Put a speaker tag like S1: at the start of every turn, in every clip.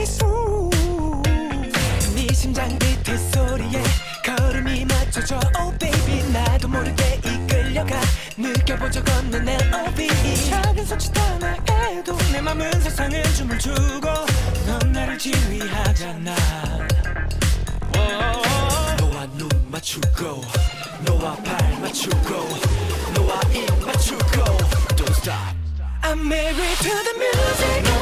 S1: 미소. 네 심장 비트 소리에
S2: 걸음이
S1: 맞춰져.
S2: Oh baby
S1: 나도 모르게 이끌려가. 느껴본 적 없는 내 OB 작은 수치 하나에도
S2: 내 맘은 세상을 춤을 추고. 넌 나를 지휘하잖아.
S1: I'm married to the music.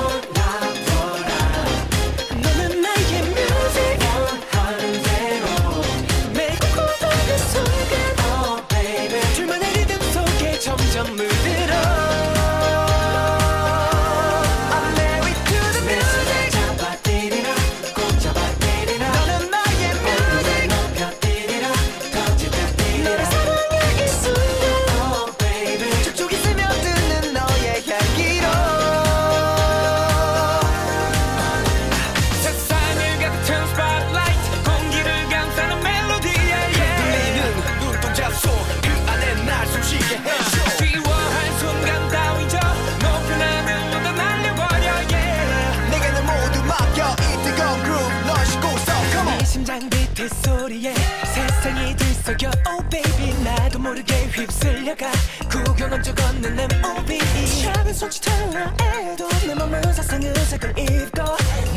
S1: 소리에 세상이 들썩여. Oh baby 나도 모르게 휩쓸려가. 구경한 적 없는 M.O.B 작은 손짓하라 해도 내 맘은 사상 의색을 입고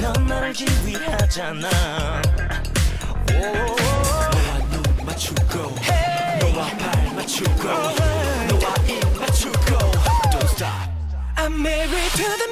S1: 넌 나를 지휘하잖아.
S2: 너와 눈 맞추고. 너와 발 맞추고. 너와 입 맞추고. Don't stop.
S1: I'm married to the